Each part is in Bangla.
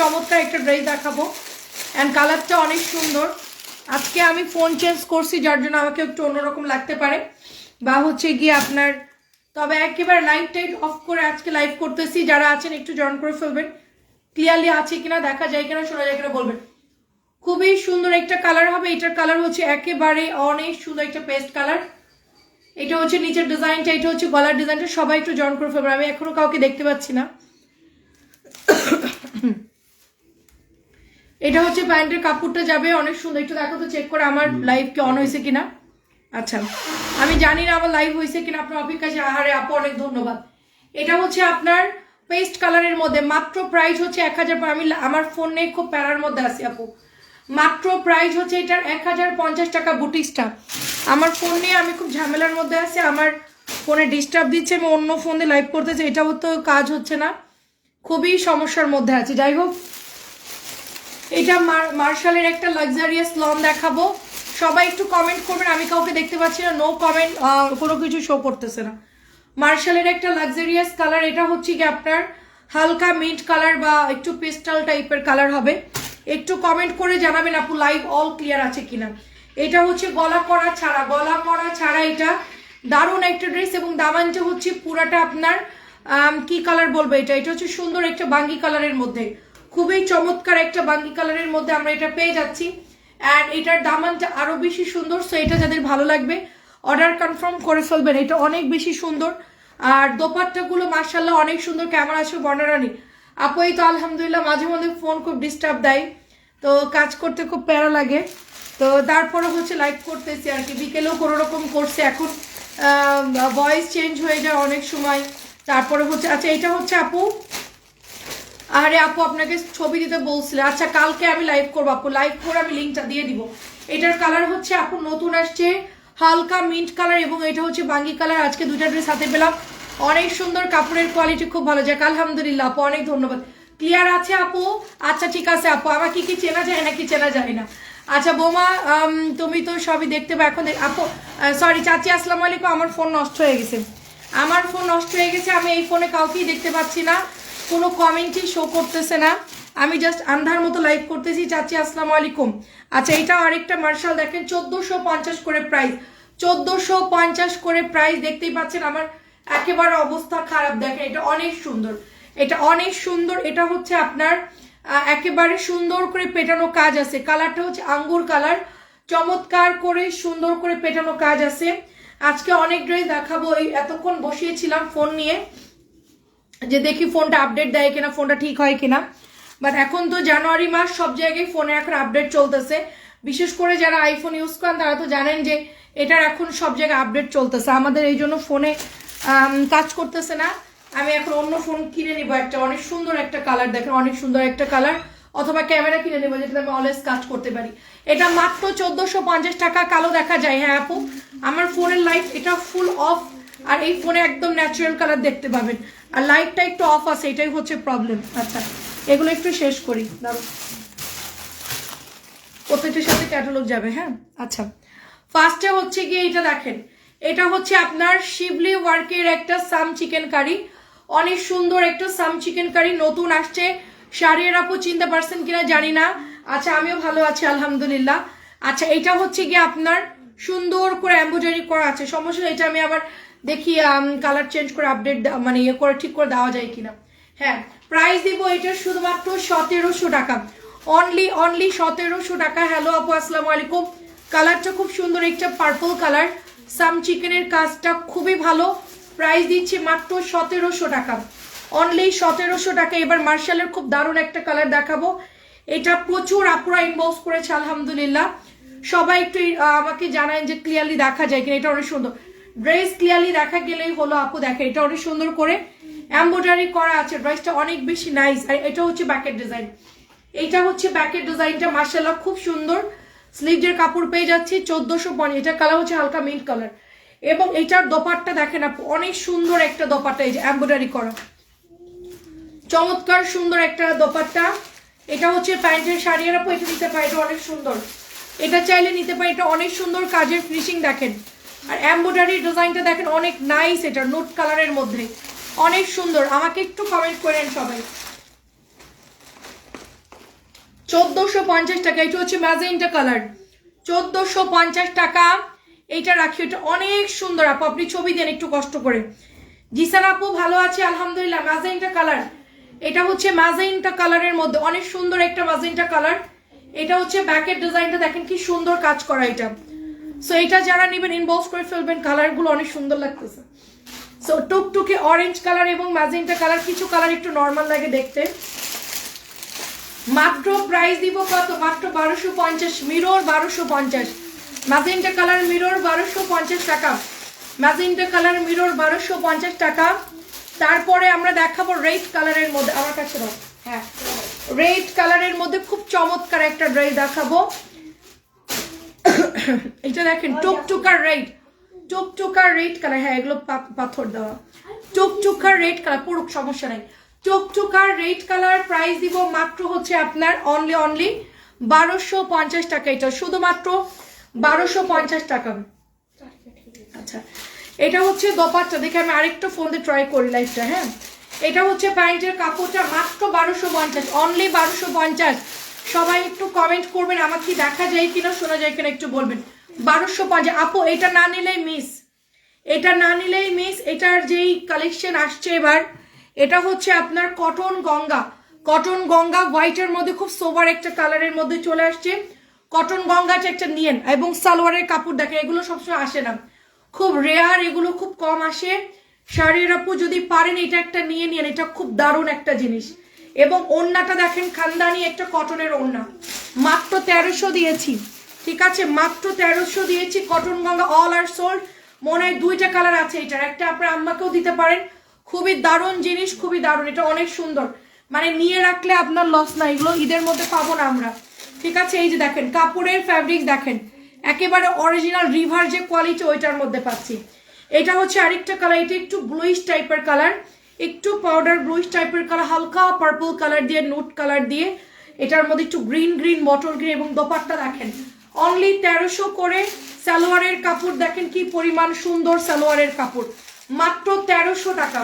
চমৎকার একটা ড্রেস দেখাবো। অ্যান্ড কালারটা অনেক সুন্দর। আজকে আমি ফোন চেঞ্জ করছি, যার জন্য আমাকে একটু অন্যরকম লাগতে পারে। বা হচ্ছে গিয়ে আপনার, তবে একেবারে লাইট টাইট অফ করে আজকে লাইভ করতেছি। যারা আছেন, একটু জয়েন করে ফেলবেন। ক্লিয়ারলি আছে কিনা, দেখা যায় কিনা, শোনা যায় কিনা বলবেন। খুবই সুন্দর একটা কালার হবে। এটার কালার হচ্ছে একেবারে অনেক সুন্দর একটা পেস্ট কালার এটা হচ্ছে নিচের ডিজাইনটা এটা হচ্ছে গলার ডিজাইনটা সবাই একটু জয়েন করে ফেলবেন। আমি এখনও কাউকে দেখতে পাচ্ছি না। এটা হচ্ছে প্যান্টের কাপড়টা যাবে অনেক সুন্দর। একটু দেখো তো চেক করে আমার লাইভ কি অন হয়েছে কিনা। আচ্ছা আমি জানি না আমার লাইভ হয়েছে কিনা আপনার অপেক্ষা আছে আহারে আপু অনেক ধন্যবাদ। এটা হচ্ছে আপনার পেস্ট কালারের মধ্যে মাত্র প্রাইস হচ্ছে এক হাজার আমি আমার ফোন ফোনে খুব প্যারার মধ্যে আছি আপু। মাত্র প্রাইস হচ্ছে এটার এক হাজার পঞ্চাশ টাকা বুটিক্সটা আমার ফোন নিয়ে আমি খুব ঝামেলার মধ্যে আছি আমার ফোনে ডিস্টার্ব দিচ্ছে আমি অন্য ফোন দিয়ে লাইভ করতেছি এটাও তো কাজ হচ্ছে না। খুবই সমস্যার মধ্যে আছে। যাই হোক এটা মার্শালের একটা লাক্সারিয়াস লন দেখাবো। সবাই একটু কমেন্ট করবেন, আমি কাউকে দেখতে পাচ্ছি না নো কমেন্ট কোনো কিছু শো করতেছে না। মার্শালের একটা লাক্সারিয়াস কালার এটা হচ্ছে কি আপনার, হালকা মিন্ট কালার বা একটু পেস্টাল টাইপের কালার হবে। একটু কমেন্ট করে জানাবেন, আপু লাইভ অল ক্লিয়ার আছে কিনা। এটা হচ্ছে গলা করা ছাড়া, গলা করা ছাড়া এটা দারুণ একটা ড্রেস এবং দামানটা হচ্ছে পুরাটা আপনার কি কালার বলব এটা? এটা হচ্ছে সুন্দর একটা বাঙ্গি কালারের মধ্যে। খুবই চমৎকার একটা বাঙ্গি কালারের মধ্যে আমরা এটা পেয়ে যাচ্ছি। অ্যান্ড এটার দামানটা আরও বেশি সুন্দর সো এটা যাদের ভালো লাগবে অর্ডার কনফার্ম করে ফেলবেন, এটা অনেক বেশি সুন্দর। আর দোপাট্টাগুলো মার্শাল্লাহ অনেক সুন্দর, কেমন আছে বর্ণারানি? আপু, এই তো আলহামদুলিল্লাহ, মাঝে মধ্যে ফোন খুব ডিস্টার্ব দেয়, তো কাজ করতে খুব প্যারা লাগে। তো তারপরে হচ্ছে লাইভ করতেছি আর কি, বিকেলেও কোনো রকম করছে। এখন ভয়েস চেঞ্জ হয়ে যায় অনেক সময়। তারপরে হচ্ছে আচ্ছা এটা হচ্ছে আপু? আরে আপু, আপনাকে ছবি দিতে বলছিলে আচ্ছা কালকে আমি লাইভ করব আপু। লাইভ করে আমি লিঙ্কটা দিয়ে দিব। এটার কালার হচ্ছে আপু, নতুন আসছে হালকা মিন্ট কালার এবং এটা হচ্ছে বাঙ্গি কালার আজকে দুটা ড্রেস হাতে পেলাম। অনেক সুন্দর কাপড়ের কোয়ালিটি খুব ভালো। যাক, আলহামদুলিল্লাহ আপু, অনেক ধন্যবাদ। ক্লিয়ার আছে আপু? আচ্ছা ঠিক আছে আপু। আমার কি কি চেনা যায় নাকি চেনা যায় না? আচ্ছা বোমা তুমি তো সবই দেখতে পাবে এখন আপু সরি চাচি, আসসালামু আলাইকুম। আমার ফোন নষ্ট হয়ে গেছে। আমার ফোন নষ্ট হয়ে গেছে। আমি এই ফোনে কাউকেই দেখতে পাচ্ছি না। কোনো কমেন্টই শো করতেছে না। আমি জাস্ট আন্ধার মতো লাইভ করতেছি। চাচি, আসসালামু আলাইকুম। আচ্ছা এটা আরেকটা মার্শাল দেখেন, চোদ্দোশো পঞ্চাশ করে প্রাইস চোদ্দোশো পঞ্চাশ করে প্রাইস দেখতেই পাচ্ছেন আমার একেবারে অবস্থা খারাপ। দেখেন, এটা অনেক সুন্দর। এটা অনেক সুন্দর। এটা হচ্ছে আপনার একেবারে সুন্দর করে পেটানো কাজ আছে। কালারটা হচ্ছে আঙ্গুর কালার। চমৎকার করে সুন্দর করে পেটানো কাজ আছে। আজকে অনেক ড্রেস দেখাবো। এতক্ষণ বসিয়েছিলাম ফোন নিয়ে। যে দেখি ফোনটা আপডেট দেয় কিনা, ফোনটা ঠিক হয় কিনা। বাট এখন তো জানুয়ারি মাস, সব জায়গায় ফোনে এখন আপডেট চলতেছে। বিশেষ করে যারা আইফোন ইউজ করেন, তারা তো জানেন যে এটার এখন সব জায়গায় আপডেট চলতেছে। আমাদের এই জন্য ফোনে কাজ করতেছে না। আমি এখন অন্য ফোন কিনে নিব একটা, অনেক সুন্দর একটা কালার দেখেন, অনেক সুন্দর একটা কালার অথবা ক্যামেরা কিনে নেব যেটা আমি অলওয়েজ কাজ করতে পারি। এটা মাত্র চোদ্দোশো পঞ্চাশ টাকা কালো দেখা যায় হ্যাঁ আপু? আমার ফোনের লাইট এটা ফুল অফ আর এই ফোনে একদম ন্যাচারাল কালার দেখতে পাবেন। আর লাইটটা একটু অফ আছে, এটাই হচ্ছে প্রবলেম আচ্ছা এগুলো একটু শেষ করি দাঁড়ো প্রত্যেকটার সাথে ক্যাটালগ যাবে হ্যাঁ? আচ্ছা ফার্স্টে হচ্ছে গিয়ে এটা দেখেন। এটা হচ্ছে আপনার শিবলি ওয়ার্কের একটা সাম চিকেন কারি অনেক সুন্দর একটা সাম চিকেন কারি নতুন আসছে। শাড়ির আপু চিনতে পারছেন কিনা জানি না। আচ্ছা আমিও ভালো আছি, আলহামদুলিল্লাহ। আচ্ছা এটা হচ্ছে গিয়ে আপনার সুন্দর করে এম্বোজারি করা আছে। সমস্যা এটা আমি আবার দেখি কালার চেঞ্জ করে আপডেট মানে ইয়ে করে, ঠিক করে দেওয়া যায় কিনা। হ্যাঁ প্রাইস দিব এটা শুধুমাত্র সতেরোশো টাকা। অনলি অনলি সতেরোশো টাকা। হ্যালো আপু, আসসালামু আলাইকুম। কালারটা খুব সুন্দর, একটা পার্পল কালার সাম চিকেনের কাজটা খুবই ভালো। প্রাইস দিচ্ছি মাত্র সতেরোশো টাকা। অনলি সতেরোশো টাকা। এবার মার্শালের খুব দারুণ একটা কালার দেখাবো। এটা প্রচুর আপুরা ইনবক্স করেছে, আলহামদুলিল্লাহ। সবাই একটু আমাকে জানায় যে ক্লিয়ারলি দেখা যায় কিনা। এটা অনেক সুন্দর। ড্রেস ক্লিয়ারলি দেখা গেলেই হলো, আপু দেখে, এটা অনেক সুন্দর করে এম্ব্রয়ডারি করা আছে ড্রেসটা অনেক বেশি নাইস আর এটা হচ্ছে ব্যাকের ডিজাইন এইটা হচ্ছে ব্যাকের ডিজাইনটা মার্শাল্লাহ খুব সুন্দর। স্লিভের কাপড় পেয়ে যাচ্ছি, চোদ্দশো পঞ্চাশ। এটা কালার হচ্ছে হালকা মিন্ট কালার এবং এটার দোপাট্টা দেখেন আপু, অনেক সুন্দর একটা দোপাট্টা, এই যে এম্ব্রয়ডারি করা। চমৎকার সুন্দর একটা দোপাট্টা। এটা হচ্ছে প্যান্টের শাড়ি আপু এটা নিতে পারে এটা অনেক সুন্দর। এটা চাইলে নিতে পারে এটা অনেক সুন্দর কাজের ফিনিশিং দেখেন। আর এম্ব্রয়ডারি ডিজাইনটা দেখেন অনেক নাইস এটা নোট কালারের মধ্যে। অনেক সুন্দর। আমাকে একটু কমেন্ট করেন সবাই। চোদ্দোশো পঞ্চাশ টাকা, এটা হচ্ছে ম্যাজেন্টা কালার চোদ্দোশো পঞ্চাশ টাকা, এইটা রাখি, এটা অনেক সুন্দর। আপু, আপনি ছবি দেন একটু কষ্ট করে। জিসান আপু, ভালো আছে? আলহামদুলিল্লাহ ম্যাজেন্টা কালার এটা হচ্ছে ম্যাজেন্টা কালারের মধ্যে। অনেক সুন্দর একটা ম্যাজেন্টা কালার এটা হচ্ছে ব্যাকের ডিজাইনটা দেখেন কি সুন্দর কাজ করা এটা। সো এটা যারা নেবেন ইনবক্স করে ফেলবেন কালারগুলো অনেক সুন্দর লাগতেছে। সো টুকটুকে অরেঞ্জ কালার এবং ম্যাজেন্টা কালার কিছু কালার একটু নর্মাল লাগে দেখতে। মাত্র প্রাইস দিব কত? মাত্র বারোশো পঞ্চাশ মিরর বারোশো পঞ্চাশ। ম্যাজেন্টা কালার মিরর বারোশো পঞ্চাশ টাকা। ম্যাজেন্টা কালার মিরর বারোশো পঞ্চাশ টাকা। তারপরে আমরা দেখাবো রেড কালারের মধ্যে, আমার কাছে হ্যাঁ। রেড কালারের মধ্যে খুব চমৎকার একটা ড্রেস দেখাবো। এটা দেখেন টুকটুকার রেড টুকটুকার রেড কালার হ্যাঁ এগুলো পাথর দেওয়া। টুকটুকার রেড কালার পুরো সমস্যা নাই। টুকটুকার রেড কালার প্রাইস দিব মাত্র হচ্ছে আপনার অনলি অনলি বারোশো পঞ্চাশ টাকা। এটা শুধুমাত্র বারোশো পঞ্চাশ টাকা। আচ্ছা এটা হচ্ছে দোপাট্টা। দেখে আমি আরেকটা ফোন দিয়ে ট্রাই করি লাইফটা হ্যাঁ। এটা হচ্ছে প্যান্টের কাপড়টা মাত্র বারোশো পঞ্চাশ অনলি বারোশো পঞ্চাশ। সবাই একটু কমেন্ট করবেন, আমার কি দেখা যায় কিনা, শোনা যায় কিনা একটু বলবেন। বারোশো পঞ্চাশ আপু, এটা না নিলেই মিস এটা না নিলেই মিস এটার যেই কালেকশন আসছে এবার, এটা হচ্ছে আপনার কটন গঙ্গা। কটন গঙ্গা হোয়াইটের মধ্যে খুব সোবার একটা কালারের মধ্যে চলে আসছে। কটন গঙ্গাটা একটা নিয়েন, এবং সালোয়ারের কাপড় দেখেন, এগুলো সবসময় আসে না। খুব রেয়ার এগুলো খুব কম আসে। শাড়ির আপু, যদি পারেন, এটা একটা নিয়ে নিন এটা খুব দারুণ একটা জিনিস। এবং ওড়নাটা দেখেন খানদানি, একটা কটনের ওড়না। মাত্র তেরোশো দিয়েছি, ঠিক আছে? মাত্র তেরোশো দিয়েছি, cotton Ganga all are sold মনে হয় দুইটা কালার আছে এটার। একটা আপনার আম্মাকেও দিতে পারেন। খুবই দারুণ জিনিস, খুবই দারুণ। এটা অনেক সুন্দর। মানে নিয়ে রাখলে আপনার লস না, এগুলো ঈদের মধ্যে পাবো না আমরা। ঠিক আছে? এই যে দেখেন, কাপড়ের ফ্যাব্রিক দেখেন। একেবারে অরিজিনাল রিভার যে কোয়ালিটি ওইটার মধ্যে পাচ্ছি। এটা হচ্ছে আরেকটা কালার এটা একটু ব্লুইশ টাইপের কালার একটু পাউডার ব্লুইশ টাইপের কালার হালকা পার্পল কালার দিয়ে নোট কালার দিয়ে। এটার মধ্যে একটু গ্রিন গ্রিন মটর গ্রিন এবং দোপাট্টা দেখেন। অনলি তেরোশো করে সালোয়ারের কাপড়, দেখেন কি পরিমাণ সুন্দর সালোয়ারের কাপড়। মাত্র তেরোশো টাকা।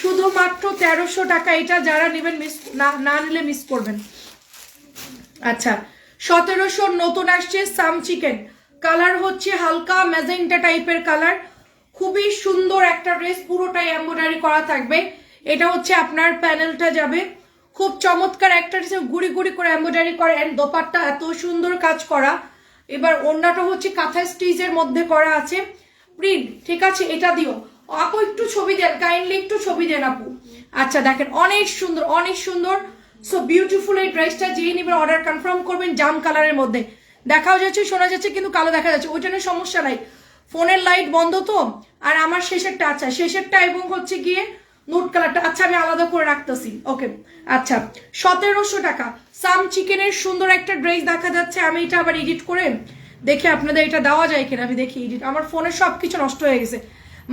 শুধুমাত্র তেরোশো টাকা এটা যারা নেবেন মিস না না নিলে মিস করবেন। আচ্ছা সতেরোশো নতুন আসছে সাম চিকেন। কালার হচ্ছে হালকা ম্যাজেন্টা টাইপের কালার খুবই সুন্দর একটা ড্রেস পুরোটাই এম্ব্রয়ডারি করা থাকবে। এটা হচ্ছে আপনার প্যানেলটা যাবে। খুব চমৎকার একটা ড্রেস গুড়ি গুড়ি করে এম্ব্রয়ডারি করে অ্যান্ড দোপাট্টা এত সুন্দর কাজ করা। এবার অন্যটা হচ্ছে কাঁথা স্টিচের মধ্যে করা আছে। প্রিন্ট ঠিক আছে? এটা দিও। আপু, একটু ছবি দেন কাইন্ডলি একটু ছবি দেন আপু। আচ্ছা দেখেন, অনেক সুন্দর অনেক সুন্দর। সো বিউটিফুল এই ড্রেসটা যেই নেবেন অর্ডার কনফার্ম করবেন জাম কালারের মধ্যে। দেখাও যাচ্ছে, শোনা যাচ্ছে, কিন্তু কালো দেখা যাচ্ছে। ওইটা নিয়ে সমস্যা নাই। ফোনের লাইট বন্ধ তো, আর আমার শেষেরটা আচ্ছা শেষেরটা এবং হচ্ছে গিয়ে নোট কালারটা আচ্ছা আমি আলাদা করে রাখতেছি। ওকে আচ্ছা। সতেরোশো টাকা। সাম চিকেনের সুন্দর একটা ড্রেস দেখা যাচ্ছে। আমি এটা আবার এডিট করে দেখে আপনাদের এটা দেওয়া যায় কিনা। আমি দেখি এডিট আমার ফোনে সব কিছু নষ্ট হয়ে গেছে।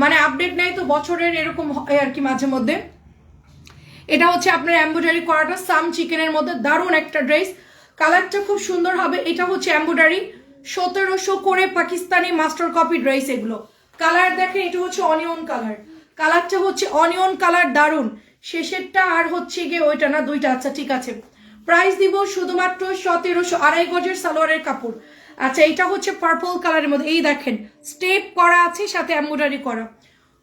মানে আপডেট নেই তো, বছরের এরকম হয় আর কি মাঝে মধ্যে। এটা হচ্ছে আপনার এম্ব্রয়ডারি করাটা। সাম চিকেনের মধ্যে দারুণ একটা ড্রেস কালারটা খুব সুন্দর হবে। এটা হচ্ছে এম্ব্রয়ডারি সতেরোশো করে পাকিস্তানি মাস্টার কপি ড্রেস এগুলো। কালার দেখেন, এটা হচ্ছে অনিয়ন কালার কালারটা হচ্ছে অনিয়ন কালার দারুণ। শেষেরটা আর হচ্ছে গিয়ে ওইটা না, দুইটা। আচ্ছা ঠিক আছে। প্রাইস দিব শুধুমাত্র সতেরোশো আড়াই গজের সালোয়ারের কাপড়। আচ্ছা এটা হচ্ছে পার্পল কালারের মধ্যে। এই দেখেন স্টেপ করা আছে, সাথে এম্ব্রয়ডারি করা।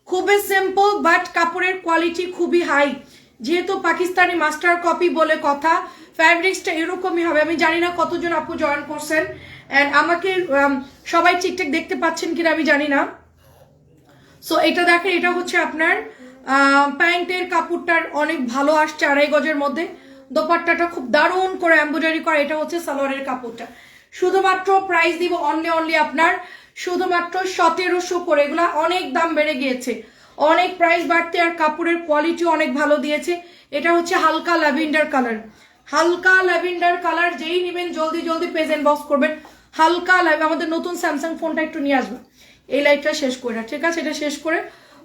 খুবই সিম্পল বাট কাপড়ের কোয়ালিটি খুবই হাই যেহেতু পাকিস্তানি মাস্টার কপি বলে কথা ফ্যাব্রিক্সটা এরকমই হবে। আমি জানি না কতজন আপু জয়েন করছেন। অ্যান্ড আমাকে সবাই ঠিকঠাক দেখতে পাচ্ছেন কিনা আমি জানি না। সো এটা দেখেন, এটা হচ্ছে আপনার প্যান্টের কাপড়টার অনেক ভালো আসছে আড়াই গজের মধ্যে। দোপাট্টাটা খুব দারুণ করে এম্ব্রয়ডারি করা, এটা হচ্ছে সালোয়ারের কাপড়টা। শুধুমাত্র প্রাইস দিব অনলি অনলি আপনার, শুধুমাত্র সতেরোশো করে। এগুলা অনেক দাম বেড়ে গিয়েছে। অনেক প্রাইস বাড়তে আর কাপড়ের কোয়ালিটি অনেক ভালো দিয়েছে। এটা হচ্ছে হালকা ল্যাভেন্ডার কালার হালকা ল্যাভেন্ডার কালার যেই নেবেন, জলদি জলদি প্রেজেন্ট বক্স করবেন। হালকা লাইভ আমাদের নতুন স্যামসাং ফোনটা একটু নিয়ে আসবে। এই লাইটটা শেষ করে ঠিক আছে? এটা শেষ করে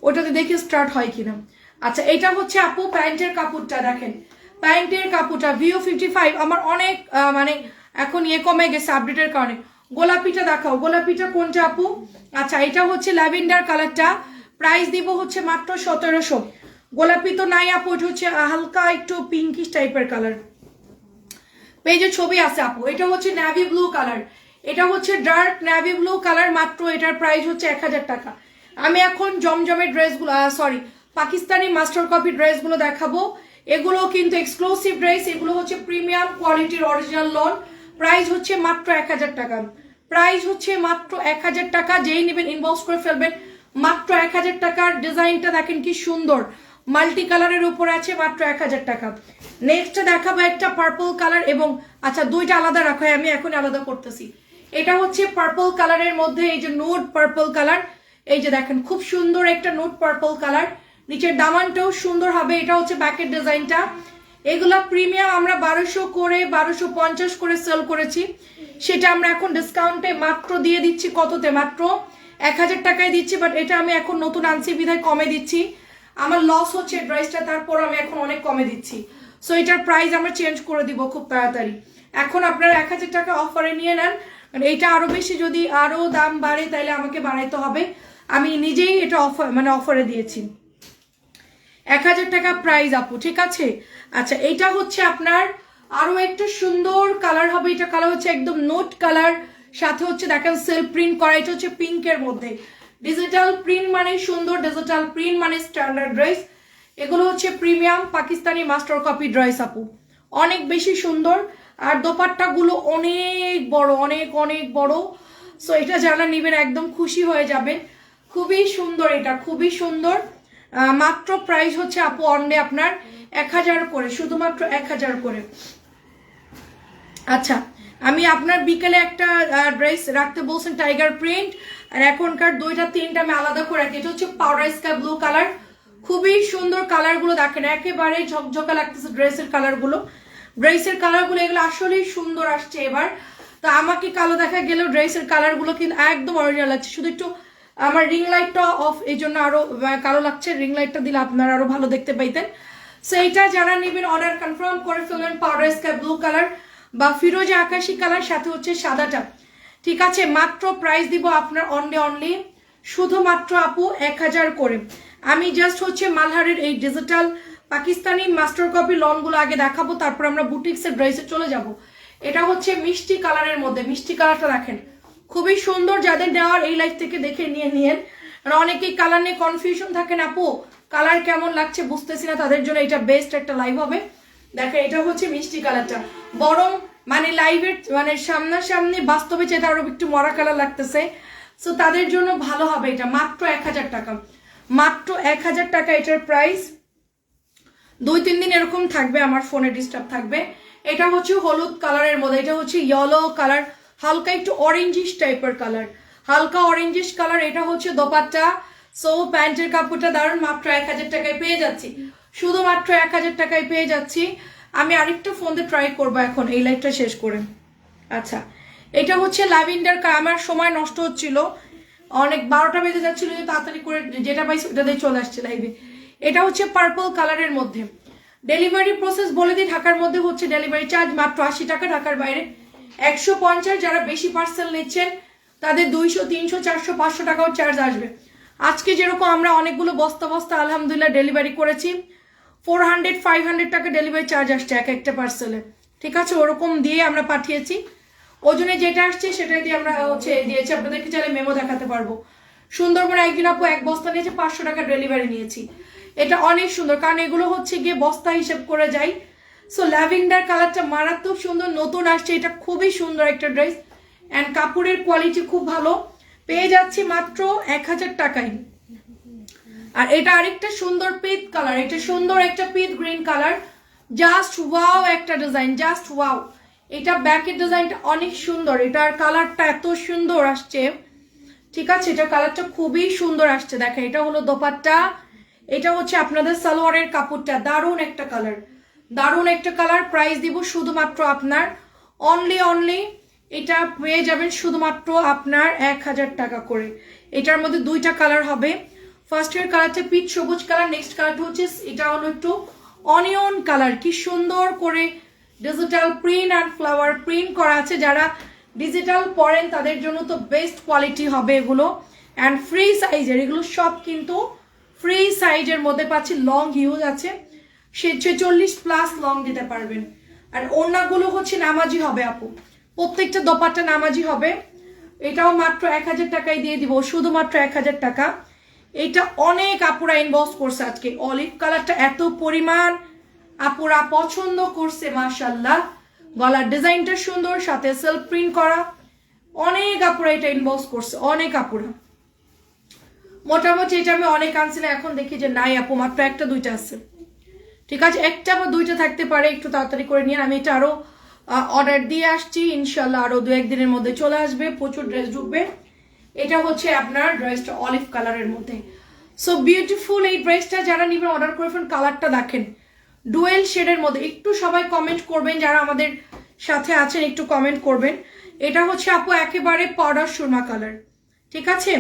ওটাতে দেখি স্টার্ট হয় কিনা। আচ্ছা এটা হচ্ছে আপু প্যান্টের কাপড়টা, দেখেন। প্যান্টের কাপড়টা ভিও ফিফটি ফাইভ আমার অনেক মানে এখন ইয়ে কমে গেছে আপডেটের কারণে। গোলাপিটা দেখাও। গোলাপিটা কোনটা আপু? আচ্ছা এটা হচ্ছে ল্যাভেন্ডার কালারটা প্রাইস দিব হচ্ছে মাত্র সতেরোশো। গোলাপি তো নাই আপু, এটা হচ্ছে হালকা একটু পিঙ্কিশ টাইপের কালার পেজে ছবি আছে আপু, এটা হচ্ছে ন্যাভি ব্লু কালার এটা হচ্ছে ডার্ক ন্যাভি ব্লু কালার মাত্র এটার প্রাইস হচ্ছে এক হাজার টাকা। আমি এখন জমজমের ড্রেসগুলো সরি পাকিস্তানি মাস্টার কপি ড্রেসগুলো দেখাবো। এগুলো কিন্তু এক্সক্লুসিভ ড্রেস এগুলো হচ্ছে প্রিমিয়াম কোয়ালিটির অরিজিনাল লন প্রাইস হচ্ছে মাত্র এক হাজার টাকা। প্রাইস হচ্ছে মাত্র এক হাজার টাকা, যেই নেবেন ইনবক্স করে ফেলবেন। মাত্র এক হাজার টাকার ডিজাইনটা দেখেন কি সুন্দর। মাল্টি কালারের উপর আছে মাত্র এক হাজার টাকা। নেক্সট দেখাবো একটা পার্পল কালার এবং আচ্ছা দুইটা আলাদা রাখো, আমি এখন আলাদা করতেছি। এটা হচ্ছে পার্পল কালারের মধ্যে, এই যে নোট পার্পল কালার এই যে দেখেন খুব সুন্দর একটা নোট পার্পল কালার নিচের দামানটাও সুন্দর হবে, এটা হচ্ছে ব্যাকের ডিজাইনটা। এগুলা প্রিমিয়াম আমরা বারোশো করে, বারোশো পঞ্চাশ করে সেল করেছি। সেটা আমরা এখন ডিসকাউন্টে মাত্র দিয়ে দিচ্ছি, কততে মাত্র? এক হাজার টাকায় দিচ্ছি বাট এটা আমি এখন নতুন আনছি, বিধায় কমে দিচ্ছি। আমার লস হচ্ছে ড্রেসটা তারপর আমি এখন অনেক কমে দিচ্ছি। সো এটার প্রাইস আমরা চেঞ্জ করে দিব খুব তাড়াতাড়ি। এখন আপনারা এক হাজার টাকা অফারে নিয়ে নেন। কারণ এইটা আরও বেশি যদি আরও দাম বাড়ে, তাহলে আমাকে বাড়াইতে হবে। আমি নিজেই এটা অফার মানে অফারে দিয়েছি। এক হাজার টাকা প্রাইস আপু, ঠিক আছে? আচ্ছা এটা হচ্ছে আপনার আরও একটা সুন্দর কালার হবে। এটা কালার হচ্ছে একদম নোট কালার সাথে হচ্ছে দেখেন সেলফ প্রিন্ট করা। এটা হচ্ছে পিঙ্কের মধ্যে। ডিজিটাল প্রিন্ট মানে সুন্দর ডিজিটাল প্রিন্ট মানে স্ট্যান্ডার্ড ড্রেস এগুলো হচ্ছে premium Pakistani master copy dress আপু। অনেক বেশি সুন্দর। আর দোপাট্টা গুলো অনেক বড়, অনেক অনেক বড়। সো এটা যারা নেবেন একদম খুশি হয়ে যাবেন। খুবই সুন্দর এটা, খুবই সুন্দর। মাত্র প্রাইস হচ্ছে আপু অনডে আপনার এক হাজার করে, শুধুমাত্র এক হাজার করে। আচ্ছা আমি আপনার বিকেলে একটা ড্রেস রাখতে বলছেন টাইগার প্রিন্ট আর এখনকার দুইটা, তিনটা আমি আলাদা করে রাখি। এটা হচ্ছে পাউডার স্কাই ব্লু কালার খুবই সুন্দর কালারগুলো দেখেন, একেবারে ঝকঝকা লাগতেছে ড্রেসের কালারগুলো ড্রেসের কালারগুলো এগুলো আসলেই সুন্দর আসছে এবার। তা আমাকে কালো দেখা গেলেও ড্রেসের কালারগুলো কিন্তু একদম অরিজিনাল লাগছে। শুধু একটু আমার রিং লাইটটা অফ এই জন্য আরও আহ, কালো লাগছে। রিং লাইটটা দিলে আপনারা আরও ভালো দেখতে পাইতেন। সো এইটা যারা নেবেন অর্ডার কনফার্ম করে ফেলবেন পাউডার স্কাই ব্লু কালার বা ফিরোজা আকাশি কালার সাথে হচ্ছে সাদাটা। ঠিক আছে মাত্র প্রাইস দিব আপনার অনলি অনলি শুধুমাত্র আপু এক হাজার করে। আমি জাস্ট হচ্ছে মালহারের এই ডিজিটাল পাকিস্তানি মাস্টার কপি লনগুলো আগে দেখাবো, তারপর আমরা বুটিক্সের ড্রেসে চলে যাব। এটা হচ্ছে মিষ্টি কালারের মধ্যে, মিষ্টি কালারটা দেখেন। খুবই সুন্দর যাদের নেওয়ার এই লাইফ থেকে দেখে নিয়ে নিয়েন। আর অনেকেই কালার নিয়ে কনফিউশন থাকেন, আপু কালার কেমন লাগছে? বুঝতেছি না, তাদের জন্য এটা বেস্ট একটা লাইভ হবে। দেখেন, এটা হচ্ছে মিষ্টি কালারটা। বরং মানে লাইভের মানে সামনাসামনি বাস্তবে যেটা আরও একটু মরা কালার লাগতেছে। সো তাদের জন্য ভালো হবে এটা। মাত্র এক হাজার টাকা। মাত্র এক হাজার টাকা এটার প্রাইস দুই, তিন দিন এরকম থাকবে, আমার ফোনে ডিস্টার্ব থাকবে। এটা হচ্ছে হলুদ কালারের মধ্যে, এটা হচ্ছে ইয়েলো কালার হালকা একটু অরেঞ্জিশ টাইপের কালার হালকা অরেঞ্জিশ কালার এটা হচ্ছে দোপাট্টা। সো প্যান্টের কাপড়টা দারুণ, মাত্র এক হাজার টাকায় পেয়ে যাচ্ছি। শুধুমাত্র এক হাজার টাকায় পেয়ে যাচ্ছি। আমি আরেকটা ফোন দিয়ে ট্রাই করব এখন, এই লাইটটা শেষ করে। আচ্ছা এটা হচ্ছে ল্যাভেন্ডার আমার সময় নষ্ট হচ্ছিল। অনেক বারোটা বেজে যাচ্ছিল, যে তাড়াতাড়ি করে যেটা পাইছি ওটা দিয়ে চলে আসছে লাইভে এটা হচ্ছে পার্পল কালারের মধ্যে। ডেলিভারি প্রসেস বলে দিই, ঢাকার মধ্যে হচ্ছে ডেলিভারি চার্জ মাত্র আশি টাকা ঢাকার বাইরে। একশো পঞ্চাশ যারা বেশি পার্সেল নিচ্ছেন, তাদের দুইশো, তিনশো, চারশো, পাঁচশো টাকাও চার্জ আসবে। আজকে যেরকম আমরা অনেকগুলো বস্তা বস্তা আলহামদুলিল্লাহ ডেলিভারি করেছি ফোর হান্ড্রেড ফাইভ হান্ড্রেড টাকা ডেলিভারি চার্জ আসছে এক একটা পার্সেলে ঠিক আছে, ওরকম দিয়ে আমরা পাঠিয়েছি। ওজনে যেটা আসছে সেটাই দিয়ে আমরা হচ্ছে দিয়েছি। আপনাদেরকে চাইলে মেমো দেখাতে পারব। সুন্দরবন একদিন আপু এক বস্তা নিয়েছে, পাঁচশো টাকা ডেলিভারি নিয়েছি। এটা অনেক সুন্দর, কারণ এগুলো হচ্ছে গিয়ে বস্তা হিসেব করে যাই সো ল্যাভেন্ডার কালারটা মারাত্মক সুন্দর, নতুন আসছে, এটা খুবই সুন্দর একটা ড্রেস। অ্যান্ড কাপড়ের কোয়ালিটি খুব ভালো। পেয়ে যাচ্ছি মাত্র এক হাজার টাকায়। আর এটা আরেকটা সুন্দর পিত কালার, এটা সুন্দর একটা পিত গ্রিন কালার। জাস্ট ওয়াও একটা ডিজাইন জাস্ট ওয়াও এটা ব্যাকের ডিজাইনটা অনেক সুন্দর, এটার কালারটা এত সুন্দর আসছে। ঠিক আছে, এটার কালারটা খুবই সুন্দর আসছে, দেখেন, এটা হলো দোপাট্টা। এটা হচ্ছে আপনাদের সালোয়ারের কাপড়টা। দারুণ একটা কালার দারুণ একটা কালার প্রাইস দিব শুধুমাত্র আপনার। অনলি অনলি এটা পেয়ে যাবেন শুধুমাত্র আপনার এক হাজার টাকা করে। এটার মধ্যে দুইটা কালার হবে। ফার্স্ট এর কালারটা পিচ সবুজ কালার নেক্সট কালারটা হচ্ছে এটা হলো একটু অনিয়ন কালার কি সুন্দর করে ডিজিটাল প্রিন্ট আর ফ্লাওয়ার প্রিন্ট করা আছে। যারা ডিজিটাল পড়েন, তাদের জন্য তো বেস্ট কোয়ালিটি হবে এগুলো। অ্যান্ড ফ্রি সাইজের এগুলো সব কিন্তু ফ্রি সাইজের মধ্যে পাচ্ছি লং হিউজ আছে। সে ছেচল্লিশ প্লাস লং দিতে পারবেন। আর ওড়নাগুলো হচ্ছে নামাজি হবে আপু। প্রত্যেকটা দোপাট্টা নামাজি হবে। এটাও মাত্র এক হাজার টাকায় দিয়ে দিব, শুধুমাত্র এক হাজার টাকা। এটা অনেক আপুরা ইনবক্স করছে আজকে। অলিভ কালারটা এত পরিমাণ আপুরা পছন্দ করছে মাশাল্লাহ গলার ডিজাইনটা সুন্দর, সাথে সেলফ প্রিন্ট করা। অনেক আপুরা এটা ইনবক্স করছে, অনেক আপুরা। মোটামুটি এটা আমি অনেক আনছিলাম এখন দেখি যে নাই আপু, মাত্র একটা, দুইটা আছে। ঠিক আছে? একটা বা দুইটা থাকতে পারে, একটু তাড়াতাড়ি করে নিয়ে আমি এটা আরও অর্ডার দিয়ে আসছি। ইনশাল্লাহ আরও দু একদিনের মধ্যে চলে আসবে। প্রচুর ড্রেস ঢুকবে। এটা হচ্ছে আপনার ড্রেসটা অলিভ কালারের মধ্যে। সো বিউটিফুল এই ড্রেসটা যারা নিবেন অর্ডার করে ফেলুন। কালারটা দেখেন। ডুয়েল শেডের মধ্যে। একটু সবাই কমেন্ট করবেন, যারা আমাদের সাথে আছেন, একটু কমেন্ট করবেন। এটা হচ্ছে আপু একেবারে পাউডার সুরমা কালার ঠিক আছে?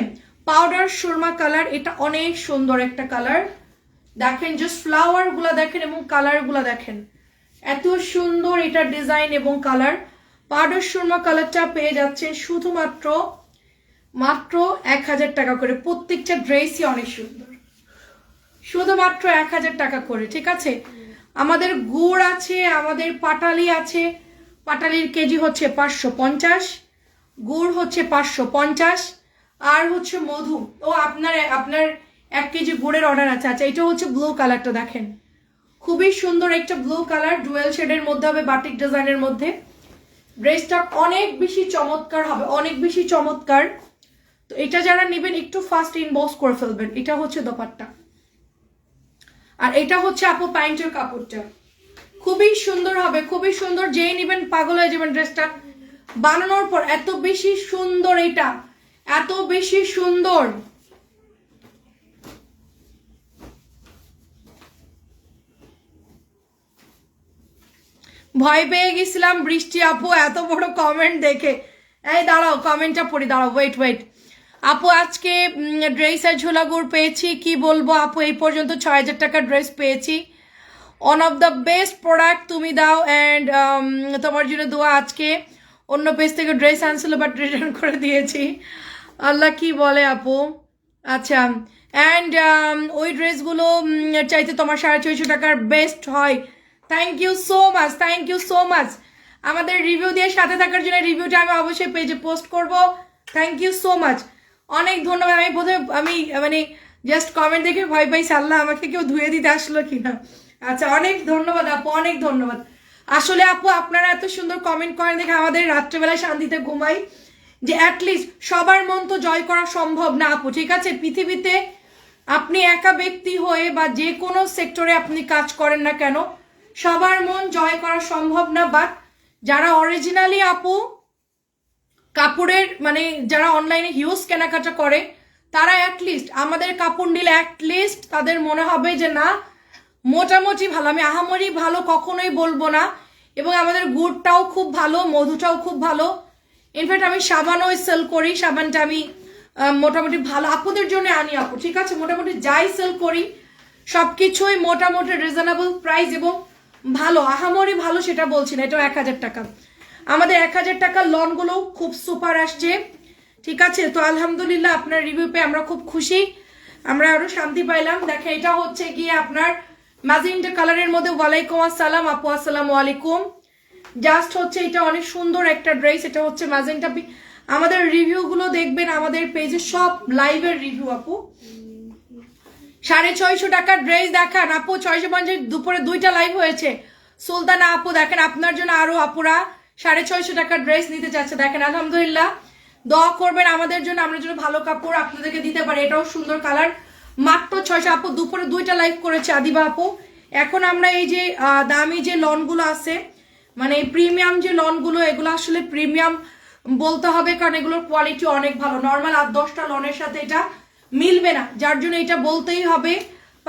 পাউডার সুরমা কালার এটা অনেক সুন্দর একটা কালার দেখেন জাস্ট ফ্লাওয়ারগুলা দেখেন এবং কালারগুলা দেখেন। এত সুন্দর এটা ডিজাইন এবং কালার পাউডার সুরমা কালারটা পেয়ে যাচ্ছেন শুধুমাত্র, মাত্র এক হাজার টাকা করে। প্রত্যেকটা ড্রেসই অনেক সুন্দর। শুধুমাত্র এক হাজার টাকা করে, ঠিক আছে? আমাদের গুড় আছে, আমাদের পাটালি আছে। পাটালির কেজি হচ্ছে পাঁচশো পঞ্চাশ, গুড় হচ্ছে পাঁচশো পঞ্চাশ। আর হচ্ছে মধু। ও আপনার আপনার এক কেজি গুড়ের অর্ডার আছে। আচ্ছা এটা হচ্ছে ব্লু কালারটা দেখেন। খুবই সুন্দর একটা ব্লু কালার ডুয়েল শেডের মধ্যে হবে বাটিক ডিজাইনের মধ্যে। ড্রেসটা অনেক বেশি চমৎকার হবে, অনেক বেশি চমৎকার। তো এটা যারা নেবেন, একটু ফাস্ট ইনবক্স করে ফেলবেন। এটা হচ্ছে দোপাট্টা। আর এটা হচ্ছে আপু প্যান্টের কাপড়টা। খুবই সুন্দর হবে, খুবই সুন্দর। যেই নেবেন, পাগল হয়ে যাবেন ড্রেসটা বানানোর পর এত বেশি সুন্দর এটা। এত বেশি সুন্দর। ভয় পেয়ে গেছিলাম বৃষ্টি আপু, এত বড় কমেন্ট দেখে। এই দাঁড়াও কমেন্টটা পড়ি, দাঁড়াও ওয়েট ওয়েট আপু, আজকে ড্রেস আর ঝোলাগুড় পেয়েছি, কি বলব আপু, এই পর্যন্ত ছয় হাজার টাকার ড্রেস পেয়েছি। One of the best product তুমি দাও অ্যান্ড তোমার জন্য দোয়া আজকে। অন্য পেজ থেকে ড্রেস আনছিল বাট রিটার্ন করে দিয়েছি। আল্লাহ কি বলে আপু? আচ্ছা অ্যান্ড ওই ড্রেসগুলো চাইতে তোমার সাড়ে ছয়শো টাকার বেস্ট হয়। Thank you so much thank you so much আমাদের রিভিউ দিয়ে সাথে থাকার জন্য রিভিউটা আমি অবশ্যই পেজে পোস্ট করব। থ্যাংক ইউ সো মাচ অনেক ধন্যবাদ। আমি প্রথমে আমি মানে জাস্ট কমেন্ট দেখে ভয় পাইছি আল্লাহ আমাকে কেউ ধুয়ে দিতে আসলো কিনা। আচ্ছা অনেক ধন্যবাদ আপু, অনেক ধন্যবাদ। আসলে আপু, আপনারা এত সুন্দর কমেন্ট করেন দেখে আমাদের রাত্রেবেলায় শান্তিতে ঘুমাই। যে অ্যাটলিস্ট সবার মন তো জয় করা সম্ভব না আপু, ঠিক আছে? পৃথিবীতে আপনি একা ব্যক্তি হয়ে বা যে কোনো সেক্টরে আপনি কাজ করেন না কেন, সবার মন জয় করা সম্ভব না বাট যারা অরিজিনালি আপু কাপড়ের মানে যারা অনলাইনে হিউজ কেনাকাটা করে, তারা অ্যাটলিস্ট আমাদের কাপড় নিলে অ্যাটলিস্ট তাদের মনে হবে যে না, মোটামুটি ভালো। আমি আহামরি ভালো কখনোই বলব না। এবং আমাদের গুড়টাও খুব ভালো, মধুটাও খুব ভালো। ইনফ্যাক্ট আমি সাবানও সেল করি, সাবানটা আমি মোটামুটি ভালো আপুদের জন্য আনি আপু, ঠিক আছে? মোটামুটি যাই সেল করি সব কিছুই মোটামুটি রিজনেবল প্রাইস এবং ভালো, আহামরি ভালো সেটা বলছি না, এটাও এক হাজার টাকা। আমাদের এক হাজার টাকার লনগুলো খুব সুপার আসছে, ঠিক আছে? তো আলহামদুলিল্লাহ আপনার রিভিউ পেয়ে আমরা খুব খুশি, আমরা আরও শান্তি পাইলাম। দেখেন, এটা হচ্ছে গিয়ে আপনার ম্যাজেন্টা কালারের মধ্যে ওয়ালাইকুম আসসালাম, আপু, আসসালামু আলাইকুম। জাস্ট হচ্ছে এটা অনেক সুন্দর একটা ড্রেস এটা হচ্ছে ম্যাজেন্টা আমাদের রিভিউগুলো দেখবেন আমাদের পেজে সব লাইভের রিভিউ আপু। সাড়ে ছয়শো টাকার ড্রেস দেখান আপু, ছয়শো পঞ্চাশ, দুপুরে দুইটা লাইভ হয়েছে। সুলতানা আপু, দেখেন আপনার জন্য আরও আপুরা সাড়ে ছয়শো টাকার ড্রেস নিতে চাচ্ছে। দেখেন, আলহামদুলিল্লাহ। দোয়া করবেন আমাদের জন্য, আমরা জন্য ভালো কাপড় আপনাদেরকে দিতে পারি। এটাও সুন্দর কালার মাত্র ছয়শো আপু, দুপুরে দুইটা লাইভ করেছে আদিবা আপু। এখন আমরা এই যে দামি যে লনগুলো আছে মানে প্রিমিয়াম যে লনগুলো এগুলো আসলে প্রিমিয়াম বলতে হবে কারণ এগুলোর কোয়ালিটি অনেক ভালো। নর্মাল আর দশটা লনের সাথে এটা মিলবে না। যার জন্য এটা বলতেই হবে,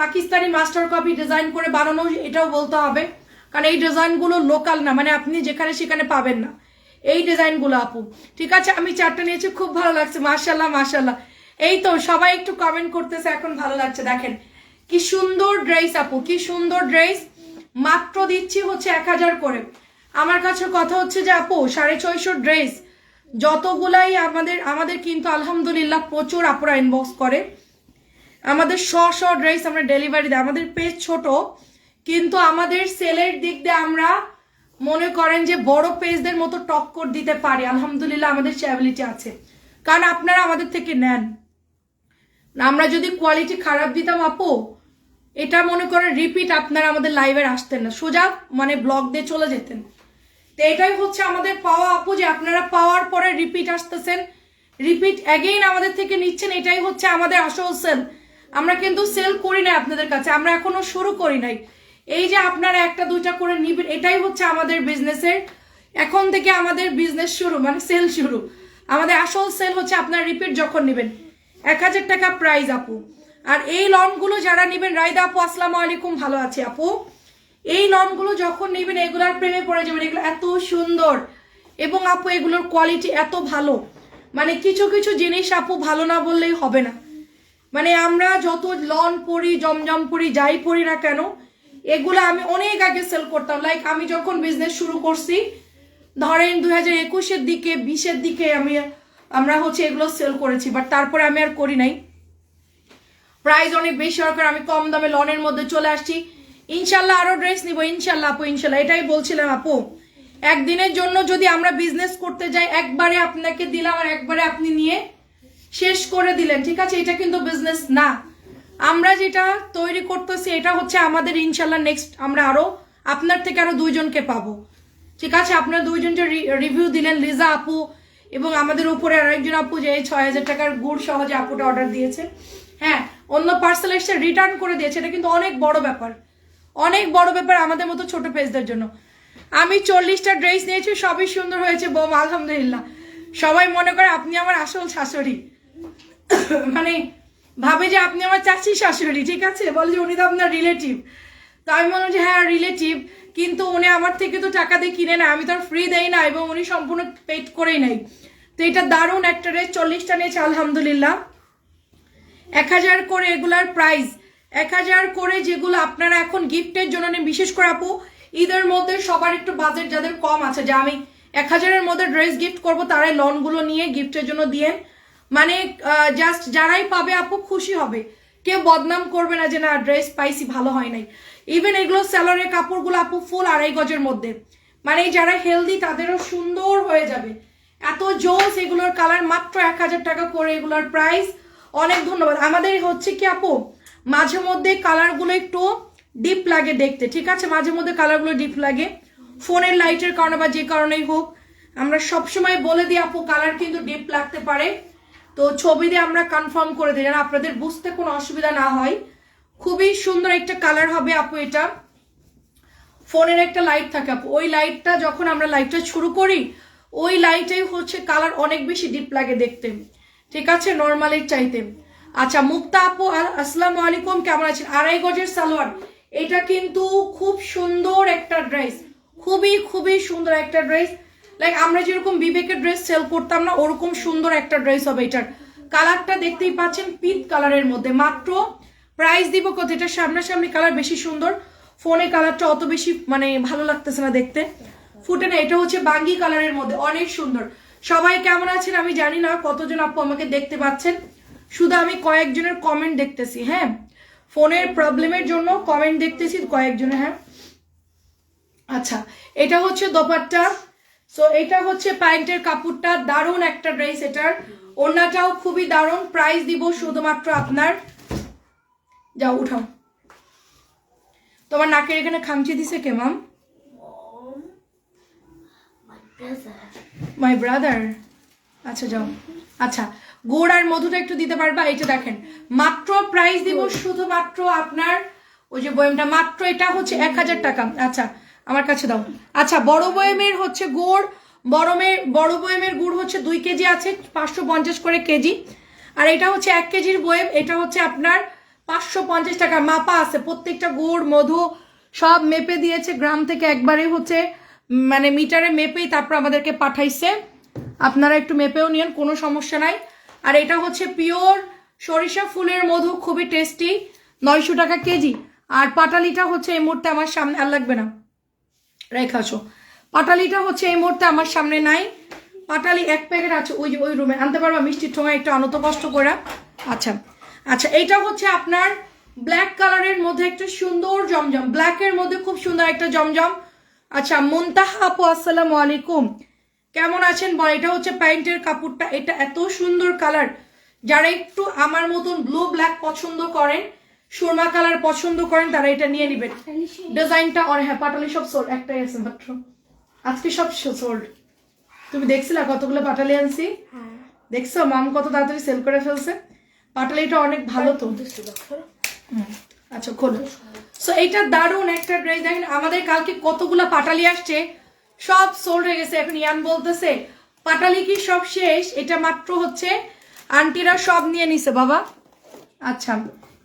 পাকিস্তানি মাস্টার কপি ডিজাইন করে বানানো এটাও বলতে হবে। কারণ এই ডিজাইনগুলো লোকাল না মানে আপনি যেখানে সেখানে পাবেন না। এই ডিজাইনগুলো আপু। ঠিক আছে, আমি চারটা নিয়েছি, খুব ভালো লাগছে। মার্শাল্লাহ মার্শাল্লাহ এই তো, সবাই একটু কমেন্ট করতেছে, এখন ভালো লাগছে, দেখেন। কি সুন্দর ড্রেস আপু, কি সুন্দর ড্রেস মাত্র দিচ্ছি হচ্ছে এক হাজার করে। আমার কাছে কথা হচ্ছে যে আপু, সাড়ে ছয়শো ড্রেস, যতগুলাই আমাদের আমাদের কিন্তু আলহামদুলিল্লাহ প্রচুর আপুরা ইনবক্স করে। আমাদের শ শ ড্রেস আমরা ডেলিভারি দিই। আমাদের পেজ ছোট, কিন্তু আমাদের সেলের দিক দিয়ে আমরা মনে করেন যে বড় পেজদের মতো টক্কর দিতে পারি। আলহামদুলিল্লাহ আমাদের স্ট্যাবিলিটি আছে। কারণ আপনারা আমাদের থেকে নেন। আমরা যদি কোয়ালিটি খারাপ দিতাম আপু, এটা মনে করেন রিপিট আপনারা আমাদের লাইভে আসতেন না। সোজা মানে ব্লগ দিয়ে চলে যেতেন। তো এটাই হচ্ছে আমাদের পাওয়া, আপু, যে আপনারা পাওয়ার পরে রিপিট আসতেছেন। রিপিট অ্যাগেইন আমাদের থেকে নিচ্ছেন, এটাই হচ্ছে আমাদের আসল সেল আমরা কিন্তু সেল করি না আপনাদের কাছে, আমরা এখনও শুরু করি নাই। এই যে আপনারা একটা, দুইটা করে নিবেন, এটাই হচ্ছে আমাদের বিজনেসের এখন থেকে আমাদের বিজনেস শুরু মানে সেল শুরু। আমাদের আসল সেল হচ্ছে আপনারা রিপিট যখন নেবেন। এক হাজার টাকা প্রাইস আপু। আর এই লনগুলো যারা নেবেন রাইদা আপু, আসসালামু আলাইকুম, ভালো আছে, আপু? এই লনগুলো যখন নেবেন, এগুলার প্রেমে পড়ে যাবেন। এগুলো এত সুন্দর। এবং আপু, এগুলোর কোয়ালিটি এত ভালো। মানে কিছু কিছু জিনিস আপু ভালো না বললেই হবে না। মানে আমরা যত লন পরি, জমজম পরি, যাই পরি না কেন, এগুলো আমি অনেক আগে সেল করতাম। লাইক আমি যখন বিজনেস শুরু করছি, ধরেন দুই হাজার একুশের দিকে, বিশের দিকে আমি, আমরা হচ্ছে এগুলো সেল করেছি। বাট তারপরে আমি আর করি নাই। প্রাইস অনেক বেশি হওয়ার আমি কম দামে লনের মধ্যে চলে আসছি। ইনশাল্লাহ আরও ড্রেস নিব, ইনশাল্লাহ আপু, ইনশাল্লাহ। এটাই বলছিলাম আপু। একদিনের জন্য যদি আমরা বিজনেস করতে যাই, একবারে আপনাকে দিলাম আর একবারে আপনি নিয়ে শেষ করে দিলেন, ঠিক আছে? এটা কিন্তু বিজনেস না। আমরা যেটা তৈরি করতেছি, এটা হচ্ছে আমাদের ইনশাল্লাহ নেক্সট আমরা আরও আপনার থেকে আরও দুইজনকে পাবো। ঠিক আছে? আপনার দুইজন যে রিভিউ দিলেন লিজা আপু এবং আমাদের উপরে আরেকজন আপু যে ছয় হাজার টাকার গুড় সহজে আপুটা অর্ডার দিয়েছে। হ্যাঁ অন্য পার্সেল এসে রিটার্ন করে দিয়েছে। এটা কিন্তু অনেক বড় ব্যাপার। অনেক বড় ব্যাপার আমাদের মতো ছোট পেজদের জন্য। আমি চল্লিশটা ড্রেস নিয়েছি, সবই সুন্দর হয়েছে, বোম, আলহামদুলিল্লাহ। সবাই মনে করে আপনি আমার আসল শাশুড়ি। মানে ভাবে যে আপনি আমার চাচি শাশুড়ি, ঠিক আছে? বলে যে উনি তো আপনার রিলেটিভ তো আমি মনে যে হ্যাঁ রিলেটিভ কিন্তু উনি আমার থেকে তো টাকা দিয়ে কিনে না আমি তো আর ফ্রি দেই না এবং উনি সম্পূর্ণ পেড করেই নেই তো এটা দারুণ একটা রেস চল্লিশটা নিয়েছে, আলহামদুলিল্লাহ। এক হাজার করে এগুলার প্রাইস এক হাজার করে যেগুলো আপনারা এখন গিফটের জন্য নেন, বিশেষ করে আপু, ঈদের মধ্যে সবার একটু বাজেট যাদের কম আছে, যে আমি এক হাজারের মধ্যে ড্রেস গিফট করব তারাই লোনগুলো নিয়ে গিফটের জন্য দিয়েন। মানে জাস্ট যারাই পাবে আপু, খুশি হবে। কেউ বদনাম করবে না যে, না ড্রেস পাইছি ভালো হয় নাই। ইভেন এগুলো স্যালোরের কাপড়গুলো আপু ফুল আড়াই গজের মধ্যে। মানে যারা হেলদি তাদেরও সুন্দর হয়ে যাবে। এত জোস এগুলোর কালার মাত্র এক হাজার টাকা করে এগুলোর প্রাইস অনেক ধন্যবাদ। আমাদের হচ্ছে কি আপু মাঝে মধ্যে কালারগুলো একটু ডিপ লাগে দেখতে, ঠিক আছে? মাঝে মধ্যে কালারগুলো ডিপ লাগে। ফোনের লাইটের কারণে বা যে কারণেই হোক, আমরা সবসময় বলে দিই, আপু কালার কিন্তু ডিপ লাগতে পারে। তো ছবি দিয়ে আমরা কনফার্ম করে দিই, যেন আপনাদের বুঝতে কোনো অসুবিধা না হয়। খুবই সুন্দর একটা কালার হবে, আপু, এটা। ফোনের একটা লাইট থাকে, আপু। ওই লাইটটা যখন আমরা লাইটটা শুরু করি, ওই লাইটেই হচ্ছে কালার অনেক বেশি ডিপ লাগে দেখতে। ঠিক আছে? নর্মালের চাইতে। আচ্ছা মুক্তা আপু আসসালামু আলাইকুম, কেমন আছেন? আড়াই গজের সালোয়ার। এটা কিন্তু খুব সুন্দর একটা ড্রেস। খুবই খুবই সুন্দর একটা ড্রেস। লাইক আমরা যেরকম বিবেকের ড্রেস সেল করতাম না, ওরকম সুন্দর একটা ড্রেস হবে এটার। কালারটা দেখতেই পাচ্ছেন পিঙ্ক কালারের মধ্যে। মাত্র প্রাইস দিব কত? এটা সামনাসামনি কালার বেশি সুন্দর। ফোনে কালারটা অত বেশি মানে ভালো লাগতেছে না দেখতে। ফুটে না, এটা হচ্ছে বাঙ্গি কালারের মধ্যে, অনেক সুন্দর। সবাই কেমন আছেন আমি জানি না, কতজন আপু আমাকে দেখতে পাচ্ছেন? শুধু আমি কয়েকজনের কমেন্ট দেখতেছি হ্যাঁ? ফোনের প্রবলেমের জন্য কমেন্ট দেখতেছি কয়েকজনের হ্যাঁ? আচ্ছা এটা হচ্ছে দোপাট্টা। সো এটা হচ্ছে প্যান্টের কাপড়টা দারুণ একটা ড্রেস এটার ওড়নাটাও খুবই দারুণ প্রাইস দিব শুধুমাত্র আপনার। যাও উঠাও। তোমার নাকের এখানে খামচি দিছে কে মাম মাই ব্রাদার আচ্ছা যাও। আচ্ছা গুড় আর মধুটা একটু দিতে পারবা? এটা দেখেন মাত্র প্রাইস দিব শুধুমাত্র আপনার ওই যে বয়মটা মাত্র এটা হচ্ছে এক হাজার টাকা। আচ্ছা আমার কাছে দাও। আচ্ছা বড় বয়মের হচ্ছে গুড় বড়মের বড় বয়মের গুড় হচ্ছে দুই কেজি আছে পাঁচশো পঞ্চাশ করে কেজি। আর এটা হচ্ছে এক কেজির বয়ম এটা হচ্ছে আপনার পাঁচশো পঞ্চাশ টাকা। মাপা আছে প্রত্যেকটা গুড় মধু সব মেপে দিয়েছে। গ্রাম থেকে একবারে হচ্ছে মানে মিটারে মেপেই তারপর আমাদেরকে পাঠাইছে। আপনারা একটু মেপেও নিন কোনো সমস্যা নাই। আর এটা হচ্ছে পিওর সরিষা ফুলের মধু, খুবই টেস্টি নয়শো টাকা কেজি। আর পাটালিটা হচ্ছে এই মুহূর্তে আমার সামনে, আর লাগবে না। রেখাছো পাটালিটা হচ্ছে এই মুহূর্তে আমার সামনে নাই। পাটালি এক প্যাকেট আছে ওই ওই রুমে। আনতে পারবা? মিষ্টির ঠোঙা একটু আনত কষ্ট করে। আচ্ছা। আচ্ছা এটা হচ্ছে আপনার ব্ল্যাক কালারের মধ্যে একটা সুন্দর জমজম। ব্ল্যাকের মধ্যে খুব সুন্দর একটা জমজম। আচ্ছা মুনতাহা আপু, আসসালামু আলাইকুম। কেমন আছেন বল? এটা হচ্ছে প্যান্টের কাপড়টা। এটা এত সুন্দর কালার। যারা একটু আমার মতন ব্লু ব্ল্যাক পছন্দ করেন সুরমা কালার পছন্দ করেন তারা এটা নিয়ে নেবেন। ডিজাইনটা অনেক হ্যাঁ পাটালি সব সোল্ড একটাই আছে মাত্র। আজকে সব সোল্ড তুমি দেখছিলা কতগুলো পাটালি আনছি? হ্যাঁ। দেখছ? মাম কত তাড়াতাড়ি সেল করে ফেলছে। পাটালিটা অনেক ভালো তো। আচ্ছা খোলো। সো এইটা দারুণ একটা ড্রেস দেখেন আমাদের কালকে কতগুলো পাটালি আসছে? সব সোল্ড হয়ে গেছে। এখন ইয়ান বলতেছে, পাটালি কি সব শেষ? এটা মাত্র হচ্ছে, আন্টিরা সব নিয়ে নিছে বাবা। আচ্ছা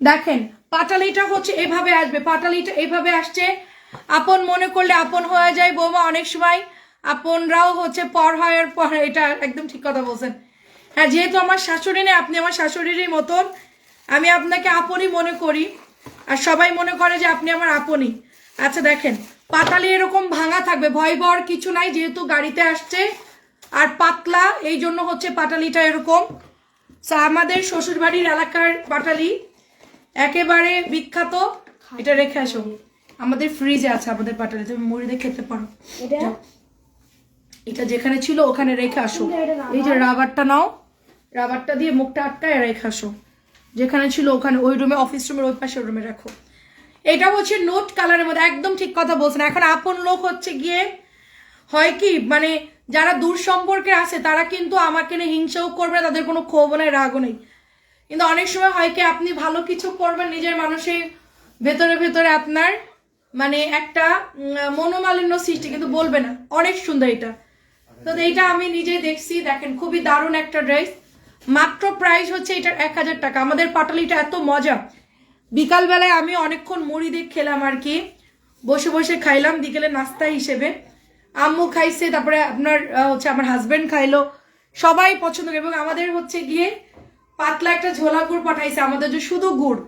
দেখেন, পাটালিটা হচ্ছে এভাবে আসবে, পাটালিটা এভাবে আসছে। আপন মনে করলে আপন হয়ে যায় বৌমা অনেক সময়। আপনরাও হচ্ছে পর হওয়ার পর, এটা একদম ঠিক কথা বলছেন। হ্যাঁ যেহেতু আমার শাশুড়ি নেই, আপনি আমার শাশুড়িরই মতন। আমি আপনাকে আপনই মনে করি। আর সবাই মনে করে যে আপনি আমার আপনই। আচ্ছা দেখেন পাতালি এরকম ভাঙা থাকবে। ভয় পাওয়ার কিছু নাই যেহেতু গাড়িতে আসছে। আর পাতলা এই জন্য হচ্ছে পাটালিটা এরকম। আমাদের শ্বশুরবাড়ির এলাকার পাটালি একেবারে বিখ্যাত। এটা রেখে আসো। আমাদের ফ্রিজে আছে আমাদের পাটালি তুমি মুড়ি দিয়ে খেতে পারো। এটা? এটা যেখানে ছিল ওখানে রেখে আসো। এই যে রাবারটা নাও। রাবারটা দিয়ে মুখটা আটকায় রেখে আসো। যেখানে ছিল ওখানে ওই রুমে অফিস রুমের ওই পাশে রুমে রাখো। এটা হচ্ছে নোট কালারের মধ্যে, একদম ঠিক কথা বলছেন। এখন আপন লোক হচ্ছে গিয়ে, হয় কি মানে যারা দূর সম্পর্কে আছে, তারা কিন্তু আমাকে নিয়ে হিংসাও করবে, তাদের কোনো ক্ষোভ নেই, রাগও নেই। কিন্তু অনেক সময় হয় কি, আপনি ভালো কিছু করবেন নিজের মানুষের ভেতরে ভেতরে আপনার মানে একটা মনোমালিন্য সৃষ্টি, কিন্তু বলবে না। অনেক সুন্দর এটা। তো এইটা আমি নিজেই দেখছি, দেখেন, খুবই দারুণ একটা ড্রেস। মাত্র প্রাইস হচ্ছে এটার এক হাজার টাকা। আমাদের পাটালিটা এত মজা। বিকালবেলায় আমি অনেকক্ষণ মুড়ি দিয়ে খেলাম আর কি। বসে বসে খাইলাম, বিকেলে নাস্তা হিসেবে। আম্মু খাইছে, তারপরে আপনার হচ্ছে আমার হাজবেন্ড খাইলো। সবাই পছন্দ করে, এবং আমাদের হচ্ছে গিয়ে পাতলা একটা ঝোলা গুড় পাঠাইছে আমাদের যে শুধু গুড়।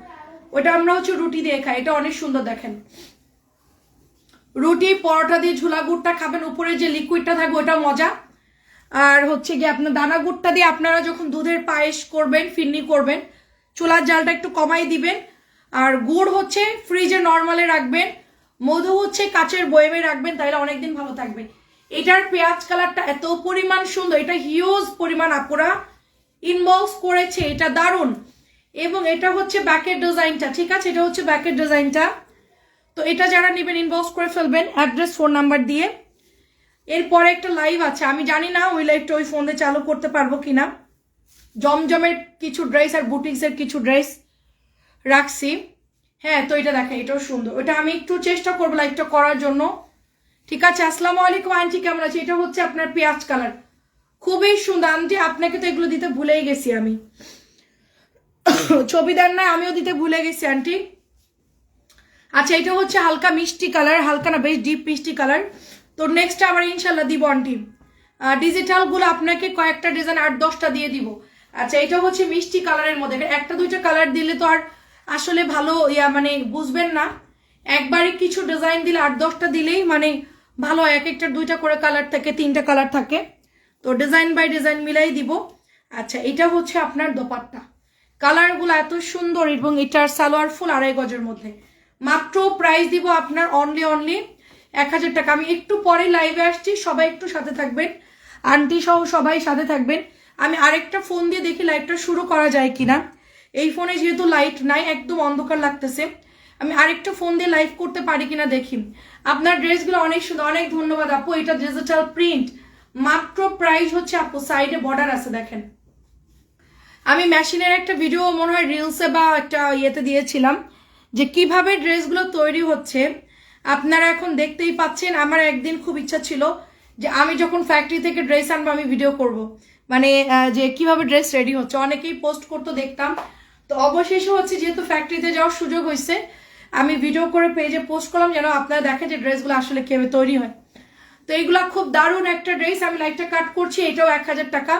ওটা আমরা হচ্ছে রুটি দিয়ে খাই, এটা অনেক সুন্দর দেখেন। রুটি, পরোটা দিয়ে ঝোলা গুড়টা খাবেন, উপরে যে লিকুইডটা থাকবে ওটা মজা। আর হচ্ছে গিয়ে আপনার দানা গুড়টা দিয়ে আপনারা যখন দুধের পায়েস করবেন, ফিরনি করবেন, চুলার জালটা একটু কমাই দিবেন আর গুড় হচ্ছে ফ্রিজে নর্মালে রাখবেন, মধু হচ্ছে কাচের বয়েমে রাখবেন তাহলে অনেকদিন ভালো থাকবে। এটার পেঁয়াজ কালারটা এত পরিমাণ সুন্দর, এটা হিউজ পরিমাণ আপুরা ইনবক্স করেছে, এটা দারুণ। এবং এটা হচ্ছে ব্যাকের ডিজাইনটা ঠিক আছে? এটা হচ্ছে ব্যাকের ডিজাইনটা তো এটা যারা নেবেন ইনবক্স করে ফেলবেন অ্যাড্রেস ফোন নাম্বার দিয়ে। এরপরে একটা লাইভ আছে, আমি জানি না ওই লাইভটা ওই ফোন দিয়ে চালু করতে পারব কিনা। জমজমের কিছু ড্রেস আর বুটিক্সের কিছু ড্রেস রাখছি। হ্যাঁ তো এটা দেখেন, এটাও সুন্দর। ওটা আমি একটু চেষ্টা করব লাইভটা করার জন্য। ঠিক আছে, আসসালামু আলাইকুম, আন্টি, কেমন আছে এটা হচ্ছে আপনার পেঁয়াজ কালার। খুবই সুন্দর। আন্টি, আপনাকে তো এগুলো দিতে ভুলেই গেছি আমি। ছবি দেন না আমিও দিতে ভুলে গেছি, আন্টি। আচ্ছা এটা হচ্ছে হালকা মিষ্টি কালার। হালকা না, বেশ ডিপ মিষ্টি কালার। তো নেক্সট আবার ইনশাল্লাহ দিব, আন্টি। ডিজিটালগুলো আপনাকে কয়েকটা ডিজাইন আট, দশটা দিয়ে দিব। আচ্ছা এটা হচ্ছে মিষ্টি কালারের মধ্যে। একটা, দুইটা কালার দিলে তো আর আসলে ভালো, ইয়া মানে বুঝবেন না। একবারই কিছু ডিজাইন দিলে আট, দশটা দিলেই মানে ভালো। এক একটা দুইটা করে কালার থাকে, তিনটা কালার থাকে। তো ডিজাইন বাই ডিজাইন মিলাই দিব। আচ্ছা এটা হচ্ছে আপনার দোপাট্টা। কালারগুলো এত সুন্দর এবং এটার সালোয়ার ফুল আড়াই গজের মধ্যে। মাত্র প্রাইস দিব আপনার অনলি অনলি এক হাজার টাকা। আমি একটু পরে লাইভে আসছি, সবাই একটু সাথে থাকবেন। আন্টি সহ সবাই সাথে থাকবেন। আমি আরেকটা ফোন দিয়ে দেখি লাইভটা শুরু করা যায় কিনা। এই ফোনে যেহেতু লাইট নাই, একদম অন্ধকার লাগতেছে। আমি আরেকটা ফোন দিয়ে লাইভ করতে পারি কিনা দেখি। আপনার ড্রেসগুলো অনেক সুন্দর, অনেক ধন্যবাদ আপু। এটা ডিজিটাল প্রিন্ট মাত্র প্রাইস হচ্ছে আপু সাইডে বর্ডার আছে, দেখেন। আমি মেশিনের একটা ভিডিও মনে হয় রিলসে বা একটা ইয়েতে দিয়েছিলাম, যে কীভাবে ড্রেসগুলো তৈরি হচ্ছে। আপনারা এখন দেখতেই পাচ্ছেন, আমার একদিন খুব ইচ্ছা ছিল যে আমি যখন ফ্যাক্টরি থেকে ড্রেস আনব, আমি ভিডিও করব। মানে যে কীভাবে ড্রেস রেডি হচ্ছে। অনেকেই পোস্ট করতে, দেখতাম। তো অবশেষে হচ্ছে যেহেতু ফ্যাক্টরিতে যাওয়ার সুযোগ হয়েছে, আমি ভিডিও করে পেজে পোস্ট করলাম যেন আপনারা দেখেন যে ড্রেসগুলো আসলে কীভাবে তৈরি হয়। তো এইগুলা খুব দারুণ একটা ড্রেস আমি লাইটটা কাট করছি, এটাও এক হাজার টাকা।